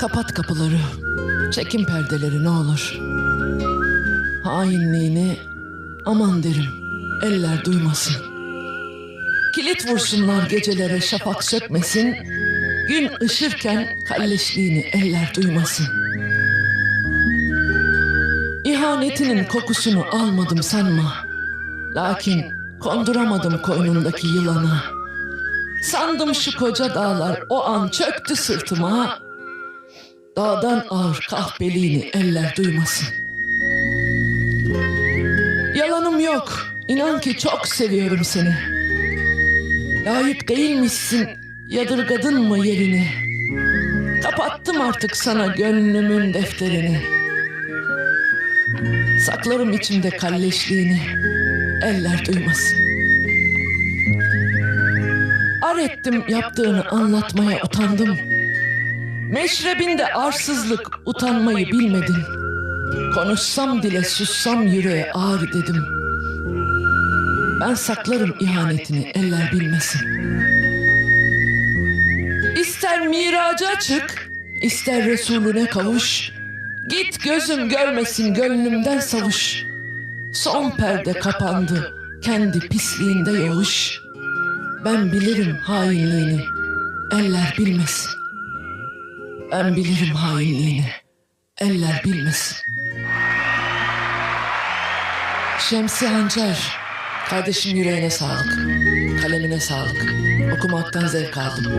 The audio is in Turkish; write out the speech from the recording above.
Kapat kapıları. Çekin perdeleri ne olur. Hainliğini aman derim. Eller duymasın. Kilit vursunlar gecelere şafak sökmesin. Gün ışırken kalleşliğini eller duymasın. İhanetinin kokusunu almadım sanma. Lakin konduramadım koynundaki yılana. Sandım şu koca dağlar o an çöktü sırtıma. Dağdan ağır kahpeliğini eller duymasın. Yalanım yok. İnan ki çok seviyorum seni. Layık değilmişsin. Yadırgadın mı yerini? Kapattım artık sana gönlümün defterini. Saklarım içimde kalleşliğini. Eller duymasın. Ar ettim yaptığını anlatmaya utandım. Meşrebinde arsızlık utanmayı bilmedin. Konuşsam dile sussam yüreğe ağır dedim. Ben saklarım ihanetini eller bilmesin. İster miraca çık, ister Resulüne kavuş. Git gözüm görmesin gönlümden savuş. Son perde kapandı, kendi pisliğinde yoğuş. Ben bilirim hainliğini, eller bilmesin. Ben bilirim hainliğini, eller bilmesin. Şemsi Hancar, kardeşim yüreğine sağlık, kalemine sağlık. Okumaktan zevk aldım.